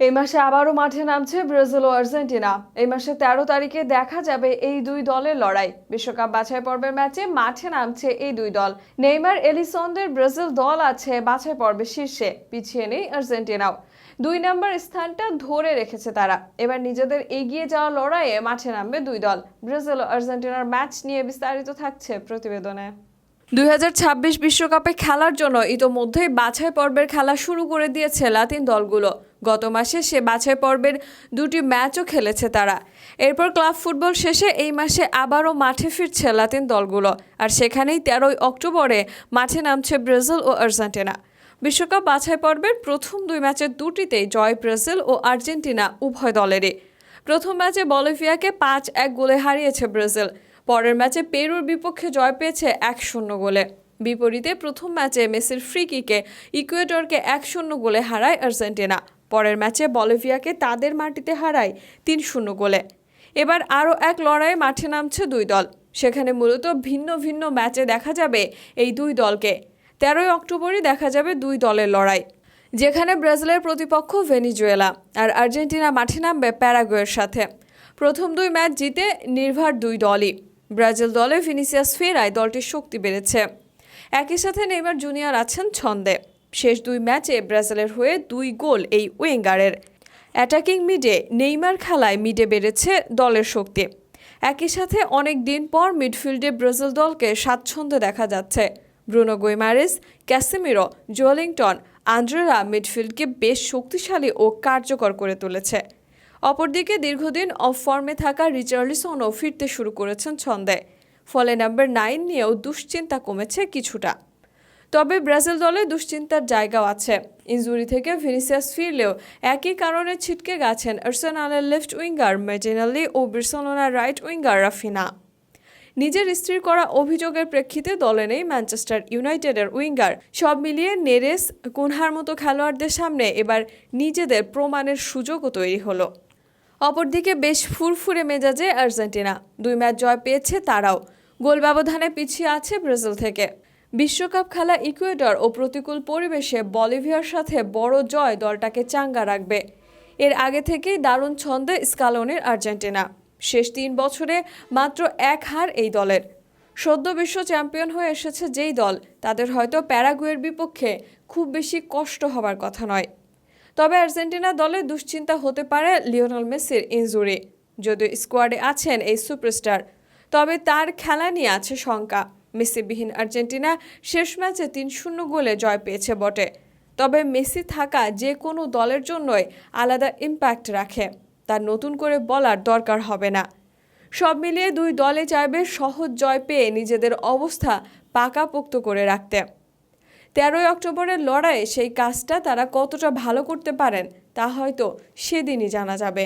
এই মাসে আবারও মাঠে নামছে ব্রাজিল ও আর্জেন্টিনা। এই মাসে তেরো তারিখে দেখা যাবে এই দুই দলের লড়াই। বিশ্বকাপ বাছাই পর্বের ম্যাচে মাঠে নামছে এই দুই দল। নেইমার, এলিসনদের ব্রাজিল দল আছে বাছাই পর্বের শীর্ষে, পিছিয়ে নেই আর্জেন্টিনাও। দুই নম্বর স্থানটা ধরে রেখেছে তারা। এবার নিজেদের এগিয়ে যাওয়া লড়াইয়ে মাঠে নামবে দুই দল। ব্রাজিল ও আর্জেন্টিনার ম্যাচ নিয়ে বিস্তারিত থাকছে প্রতিবেদনে। দুই বিশ্বকাপে খেলার জন্য ইতোমধ্যেই বাছাই পর্বের খেলা শুরু করে দিয়েছে লাতিন দলগুলো। গত মাসে সে বাছাই পর্বের দুটি ম্যাচও খেলেছে তারা। এরপর ক্লাব ফুটবল শেষে এই মাসে আবারও মাঠে ফিরছে লাতিন দলগুলো আর সেখানেই তেরোই অক্টোবরে মাঠে নামছে ব্রাজিল ও আর্জেন্টিনা। বিশ্বকাপ বাছাই পর্বের প্রথম দুই ম্যাচের দুটিতেই জয় ব্রাজিল ও আর্জেন্টিনা উভয় দলেরই। প্রথম ম্যাচে বলিভিয়াকে পাঁচ এক গোলে হারিয়েছে ব্রাজিল। পরের ম্যাচে পেরুর বিপক্ষে জয় পেয়েছে এক শূন্য গোলে। বিপরীতে প্রথম ম্যাচে মেসির ফ্রি কিকে ইকুয়েডরকে এক শূন্য গোলে হারায় আর্জেন্টিনা। পরের ম্যাচে বলিভিয়াকে তাদের মাটিতে হারায় তিন শূন্য গোলে। এবার আরও এক লড়াইয়ে মাঠে নামছে দুই দল। সেখানে মূলত ভিন্ন ভিন্ন ম্যাচে দেখা যাবে এই দুই দলকে। তেরোই অক্টোবরই দেখা যাবে দুই দলের লড়াই। যেখানে ব্রাজিলের প্রতিপক্ষ ভেনিজুয়েলা আর আর্জেন্টিনা মাঠে নামবে প্যারাগুয়ের সাথে। প্রথম দুই ম্যাচ জিতে নির্ভার দুই দলই। ব্রাজিল দলে ভিনিসিয়াস ফেরায় দলটির শক্তি বেড়েছে। একই সাথে নেইমার জুনিয়র আছেন ছন্দে। শেষ দুই ম্যাচে ব্রাজিলের হয়ে দুই গোল এই উইঙ্গারের। অ্যাটাকিং মিডে নেইমার খেলায় মিডে বেড়েছে দলের শক্তি। একই সাথে অনেক দিন পর মিডফিল্ডে ব্রাজিল দলকে স্বাচ্ছন্দ্যে দেখা যাচ্ছে। ব্রুনো গুইমারেস ক্যাসেমিরো জোলিংটন আন্দ্রেরা মিডফিল্ডকে বেশ শক্তিশালী ও কার্যকর করে তুলেছে। অপরদিকে দীর্ঘদিন অফ ফর্মে থাকা রিচার্লিসনও ফিরতে শুরু করেছেন ছন্দে। ফলে নাম্বার নাইন নিয়েও দুশ্চিন্তা কমেছে কিছুটা। তবে ব্রাজিল দলে দুশ্চিন্তার জায়গাও আছে। ইনজুরি থেকে ভিনিসিয়াস ফিরলেও একই কারণে ছিটকে গেছেন আর্সেনালের লেফট উইঙ্গার মেজিনালি ও বার্সেলোনার রাইট উইঙ্গার রাফিনা। নিজের স্ত্রীর করা অভিযোগের প্রেক্ষিতে দলে নেই ম্যানচেস্টার ইউনাইটেডের উইঙ্গার। সব মিলিয়ে নেরেস কুনহার মতো খেলোয়াড়দের সামনে এবার নিজেদের প্রমাণের সুযোগও তৈরি হলো। অপরদিকে বেশ ফুরফুরে মেজাজে আর্জেন্টিনা। দুই ম্যাচ জয় পেয়েছে তারাও। গোল ব্যবধানে পিছিয়ে আছে ব্রাজিল থেকে। বিশ্বকাপ খেলা ইকুয়েডর ও প্রতিকূল পরিবেশে বলিভিয়ার সাথে বড় জয় দলটাকে চাঙ্গা রাখবে। এর আগে থেকেই দারুণ ছন্দে স্কালনের আর্জেন্টিনা। শেষ তিন বছরে মাত্র এক হার এই দলের। সদ্য বিশ্ব চ্যাম্পিয়ন হয়ে এসেছে যেই দল, তাদের হয়তো প্যারাগুয়ের বিপক্ষে খুব বেশি কষ্ট হবার কথা নয়। তবে আর্জেন্টিনা দলে দুশ্চিন্তা হতে পারে লিওনেল মেসির ইনজুরি। যদিও স্কোয়াডে আছেন এই সুপারস্টার, তবে তার খেলা নিয়ে আছে শঙ্কা। মেসিবিহীন আর্জেন্টিনা শেষ ম্যাচে তিন শূন্য গোলে জয় পেয়েছে বটে। তবে মেসি থাকা যে কোনো দলের জন্যই আলাদা ইম্প্যাক্ট রাখে। তার নতুন করে বলার দরকার হবে না। সব মিলিয়ে দুই দলে চাইবে সহজ জয় পেয়ে নিজেদের অবস্থা পাকাপোক্ত করে রাখতে। তেরোই অক্টোবরের লড়াইয়ে সেই কাজটা তারা কতটা ভালো করতে পারেন তা হয়তো সেদিনই জানা যাবে।